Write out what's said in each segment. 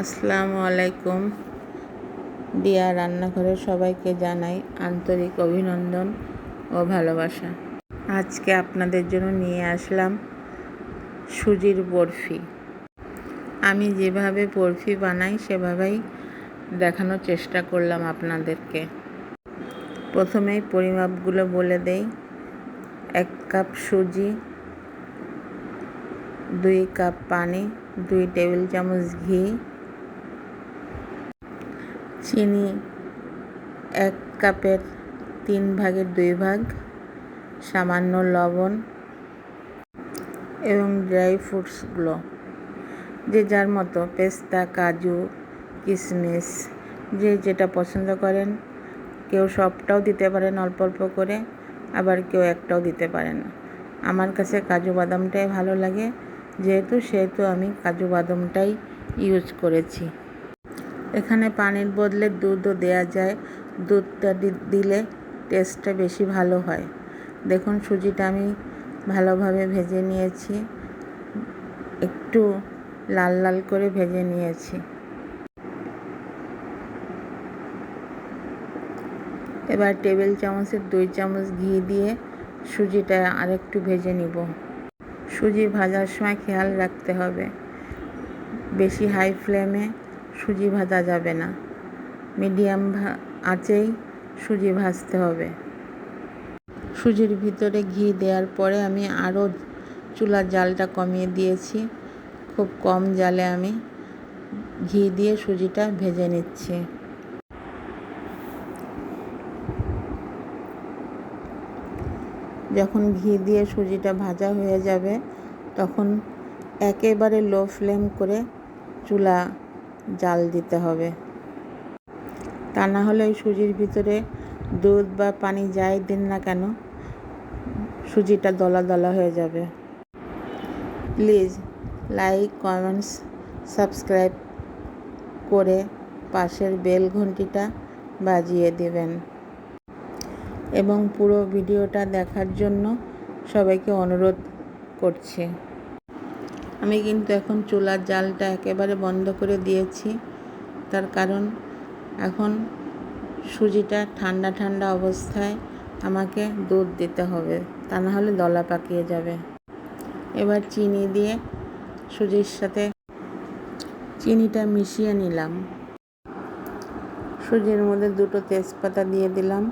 আসসালামু আলাইকুম। দিয়া রান্নাঘরের সবাইকে জানাই আন্তরিক অভিনন্দন ও ভালোবাসা। আজকে আপনাদের জন্য নিয়ে আসলাম সুজির বরফি। আমি যেভাবে বরফি বানাই, সেভাবেই দেখানোর চেষ্টা করলাম আপনাদেরকে। প্রথমেই পরিমাপগুলো বলে দেই। এক কাপ সুজি, দুই কাপ পানি, দুই টেবিল চামচ ঘি চিনি এক কাপের তিন ভাগের দুই ভাগ, সামান্য লবণ এবং ড্রাই ফ্রুটসগুলো, যে যার মতো পেস্তা, কাজু কিশমিশ যে যেটা পছন্দ করেন। কেউ সবটাও দিতে পারেন অল্প অল্প করে, আবার কেউ একটাও দিতে পারেন আমার কাছে কাজু বাদামটাই ভালো লাগে, যেহেতু সেহেতু আমি কাজু বাদামটাই ইউজ করেছি। এখানে পানির বদলে দুধও দেওয়া যায়। দুধটা দিলে টেস্টটা বেশি ভালো হয়। দেখুন সুজিটা আমি ভালোভাবে ভেজে নিয়েছি। একটু লাল লাল করে ভেজে নিয়েছি। এবার টেবিল চামচের দুই চামচ ঘি দিয়ে সুজিটা আরেকটু ভেজে নিব। সুজি ভাজার সময় খেয়াল রাখতে হবে। বেশি হাই ফ্লেমে সুজি ভাজা যাবে না। মিডিয়াম আঁচেই সুজি ভাজতে হবে। সুজির ভিতরে ঘি দেওয়ার পরে আমি আরও চুলার জালটা কমিয়ে দিয়েছি। খুব কম জালে আমি ঘি দিয়ে সুজিটা ভেজে নিচ্ছি। যখন ঘি দিয়ে সুজিটা ভাজা হয়ে যাবে, তখন একেবারে লো ফ্লেম করে চুলা জাল দিতে হবে। তা না হলে ওই সুজির ভিতরে দুধ বা পানি যাই দিন না কেন, সুজিটা দলা দলা হয়ে যাবে। প্লিজ লাইক, কমেন্টস, সাবস্ক্রাইব করে পাশের বেল ঘন্টিটা বাজিয়ে দেবেন। এবং পুরো ভিডিওটা দেখার জন্য সবাইকে অনুরোধ করছি। আমি কিন্তু এখন চুলার জালটা একেবারে বন্ধ করে দিয়েছি। তার কারণ এখন সুজিটা ঠান্ডা ঠান্ডা অবস্থায় আমাকে দুধ দিতে হবে, তা না হলে দলা পাকিয়ে যাবে। এবার চিনি দিয়ে সুজির সাথে চিনিটা মিশিয়ে নিলাম। সুজির মধ্যে দুটো তেজপাতা দিয়ে দিলাম,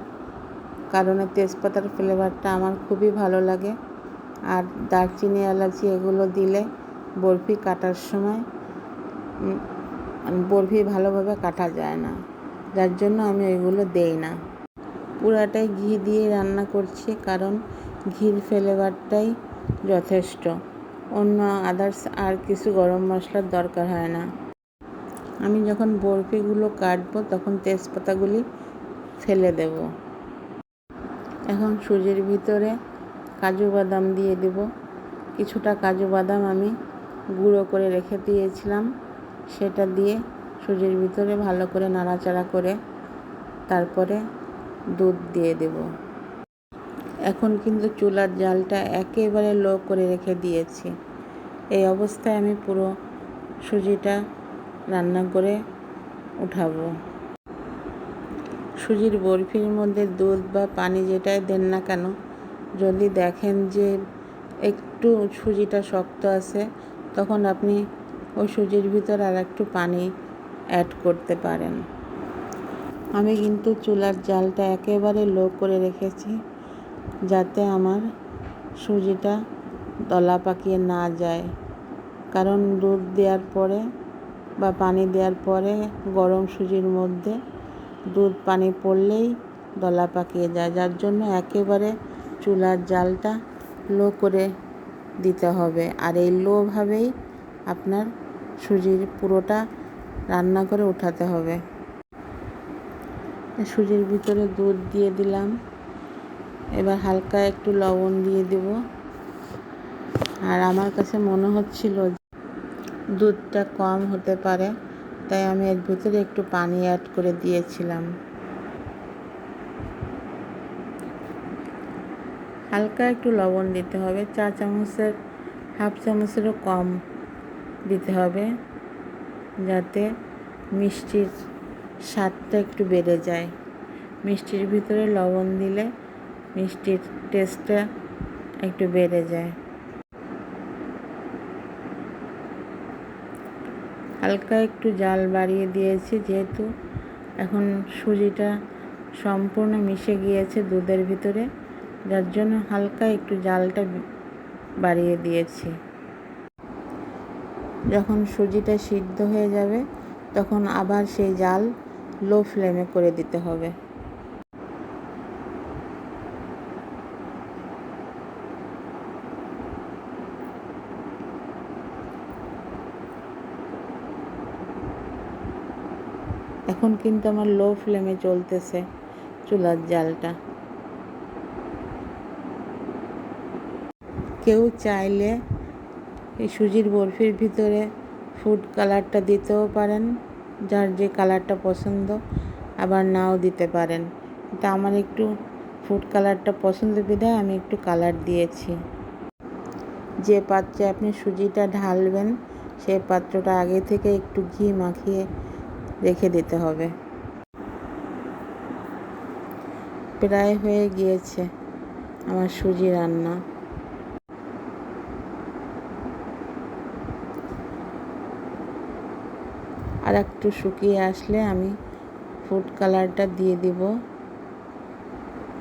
কারণ তেজপাতার ফ্লেভারটা আমার খুবই ভালো লাগে। আর দারচিনি, এলাচি এগুলো দিলে বরফি কাটার সময় বরফি ভালোভাবে কাটা যায় না। যার জন্য আমি ওইগুলো দেই না। পুরাটাই ঘি দিয়ে রান্না করছি কারণ ঘির ফ্লেভারটাই যথেষ্ট। অন্য আদার্স আর কিছু গরম মশলার দরকার হয় না। আমি যখন বরফিগুলো কাটবো তখন তেজপাতাগুলি ফেলে দেব। এখন সুজির ভিতরে কাজু বাদাম দিয়ে দেব। কিছুটা কাজু বাদাম আমি গুঁড়ো করে রেখে দিয়েছিলাম। সেটা দিয়ে সুজির ভিতরে ভালো করে নাড়াচাড়া করে তারপরে দুধ দিয়ে দেব। এখন কিন্তু চুলার জালটা একেবারে লো করে রেখে দিয়েছি। এই অবস্থায় আমি পুরো সুজিটা রান্না করে উঠাবো। সুজির বরফির মধ্যে দুধ বা পানি যেটাই দেন না কেন, যদি দেখেন যে একটু সুজিটা শক্ত আছে তখন আপনি ওই সুজির ভিতর আর একটু পানি অ্যাড করতে পারেন। আমি কিন্তু চুলার জালটা একেবারে লো করে রেখেছি যাতে আমার সুজিটা দলা পাকিয়ে না যায়। কারণ দুধ দেওয়ার পরে বা পানি দেওয়ার পরে গরম সুজির মধ্যে দুধ পানি পড়লেই দলা পাকিয়ে যায়। যার জন্য একেবারে চুলার জালটা লো করে দিতে হবে। আর এই লোভাবেই আপনার সুজির পুরোটা রান্না করে উঠাতে হবে। সুজির ভিতরে দুধ দিয়ে দিলাম। এবার হালকা একটু লবণ দিয়ে দেব। আর আমার কাছে মনে হচ্ছিল দুধটা কম হতে পারে, তাই আমি এর ভিতরে একটু পানি অ্যাড করে দিয়েছিলাম। হালকা একটু লবণ দিতে হবে, চা চামচের, হাফ চামচেরও কম দিতে হবে যাতে মিষ্টির স্বাদটা একটু বেড়ে যায়। মিষ্টির ভিতরে লবণ দিলে মিষ্টির টেস্টটা একটু বেড়ে যায়। হালকা একটু জাল বাড়িয়ে দিয়েছি, যেহেতু এখন সুজিটা সম্পূর্ণ মিশে গিয়েছে দুধের ভিতরে। যার জন্য হালকা একটু জালটা বাড়িয়ে দিয়েছি। যখন সুজিটা সিদ্ধ হয়ে যাবে, তখন আবার সেই জাল লো ফ্লেমে করে দিতে হবে। এখন কিন্তু আমার লো ফ্লেমে চলতেছে চুলার জালটা। কেউ চাইলে এই সুজির বরফির ভিতরে ফুড কালারটা দিতেও পারেন, যার যে কালারটা পছন্দ আবার নাও দিতে পারেন। কিন্তু আমার একটু ফুড কালারটা পছন্দ বিধায় আমি একটু কালার দিয়েছি। যে পাত্রে আপনি সুজিটা ঢালবেন সেই পাত্রটা আগে থেকে একটু ঘি মাখিয়ে রেখে দিতে হবে। প্রায় হয়ে গিয়েছে আমার সুজি রান্না। আর একটু শুকিয়ে আসলে আমি ফুড কালারটা দিয়ে দিব।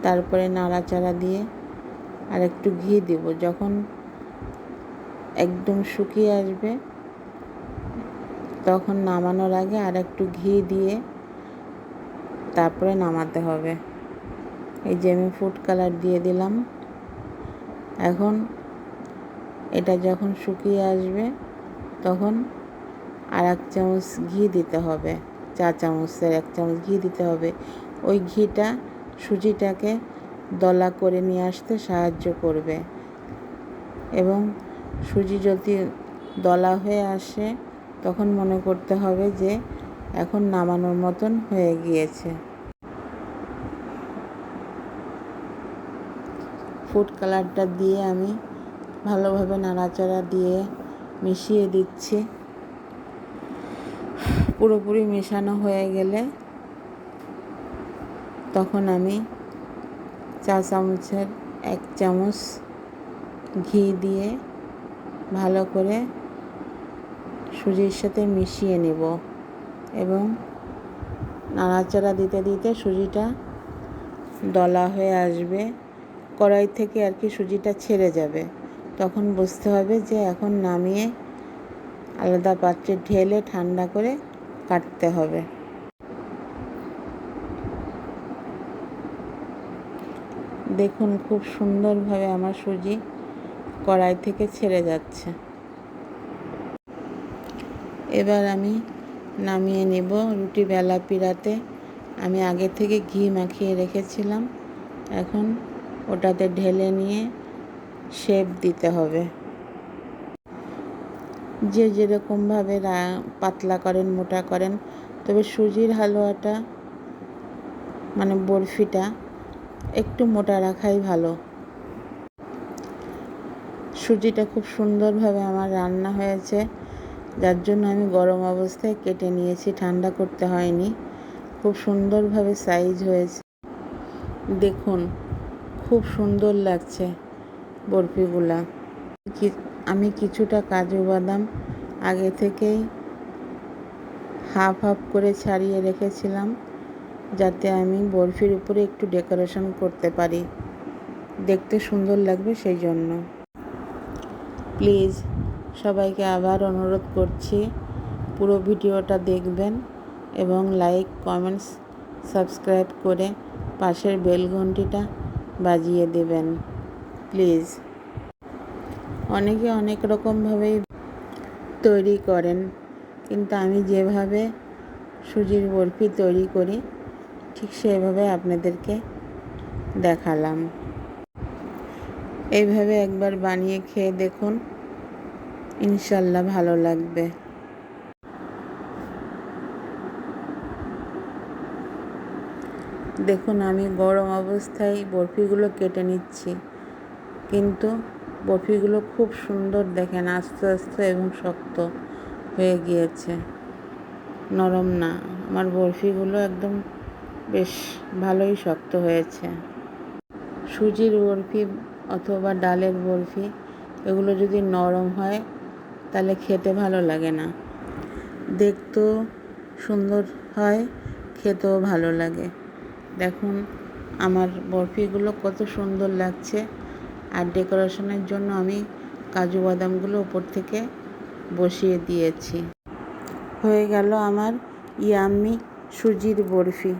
তারপরে নাড়াচাড়া দিয়ে আর একটু ঘি দিব। যখন একদম শুকিয়ে আসবে, তখন নামানোর আগে আর একটু ঘি দিয়ে তারপরে নামাতে হবে। এই যে আমি ফুড কালার দিয়ে দিলাম। এখন এটা যখন শুকিয়ে আসবে, তখন আর এক চামচ ঘি দিতে হবে। চা চামচের এক চামচ ঘি দিতে হবে। ওই ঘিটা সুজিটাকে দলা করে নিয়ে আসতে সাহায্য করবে। এবং সুজি যদি দলা হয়ে আসে, তখন মনে করতে হবে যে এখন নামানোর মতন হয়ে গিয়েছে। ফুড কালারটা দিয়ে আমি ভালোভাবে নাড়াচাড়া দিয়ে মিশিয়ে দিচ্ছি। পুরোপুরি মেশানো হয়ে গেলে তখন আমি চা চামচের এক চামচ ঘি দিয়ে ভালো করে সুজির সাথে মিশিয়ে নেব এবং নাড়াচাড়া দিতে দিতে সুজিটা দলা হয়ে আসবে। কড়াই থেকে আর কি সুজিটা ছেড়ে যাবে। তখন বুঝতে হবে যে এখন নামিয়ে আলাদা পাত্রে ঢেলে ঠান্ডা করে কাটতে হবে। দেখুন, খুব সুন্দরভাবে আমার সুজি কড়াই থেকে ছেড়ে যাচ্ছে। এবার আমি নামিয়ে নেব রুটি বেলা পিড়াতে। আমি আগে থেকে ঘি মাখিয়ে রেখেছিলাম। এখন ওটাতে ঢেলে নিয়ে শেপ দিতে হবে। যে যেরকমভাবে পাতলা করেন, মোটা করেন, তবে সুজির হালুয়াটা মানে বরফিটা একটু মোটা রাখাই ভালো। সুজিটা খুব সুন্দরভাবে আমার রান্না হয়েছে, যার জন্য আমি গরম অবস্থায় কেটে নিয়েছি, ঠান্ডা করতে হয়নি। খুব সুন্দরভাবে সাইজ হয়েছে। দেখুন, খুব সুন্দর লাগছে বরফিগুলা। আমি কিছুটা কাজু বাদাম আগে থেকেই হাফ হাফ করে ছাড়িয়ে রেখেছিলাম যাতে আমি বরফির উপরে একটু ডেকোরেশন করতে পারি। দেখতে সুন্দর লাগবে সেই জন্য। প্লিজ, সবাইকে আবার অনুরোধ করছি, পুরো ভিডিওটা দেখবেন এবং লাইক, কমেন্টস, সাবস্ক্রাইব করে পাশের বেল ঘন্টিটা বাজিয়ে দেবেন। প্লিজ। অনেকে অনেক রকমভাবেই তৈরি করেন। কিন্তু আমি যেভাবে সুজির বরফি তৈরি করি, ঠিক সেভাবে আপনাদেরকে দেখালাম। এইভাবে একবার বানিয়ে খেয়ে দেখুন, ইনশাল্লাহ ভালো লাগবে। দেখুন আমি গরম অবস্থায় বরফিগুলো কেটে নিচ্ছি, কিন্তু বরফিগুলো খুব সুন্দর দেখেন, আস্তে আস্তে এবং শক্ত হয়ে গিয়েছে। নরম না, আমার বরফিগুলো একদম বেশ ভালোই শক্ত হয়েছে। সুজির বরফি অথবা ডালের বরফি, এগুলো যদি নরম হয়, তাহলে খেতে ভালো লাগে না। দেখতেও সুন্দর হয়, খেতেও ভালো লাগে। দেখুন, আমার বরফিগুলো কত সুন্দর লাগছে। আর ডেকোরেশনের জন্য আমি কাজু বাদামগুলো উপর থেকে বসিয়ে দিয়েছি। হয়ে গেল আমার ইয়াম্মি সুজির বরফি।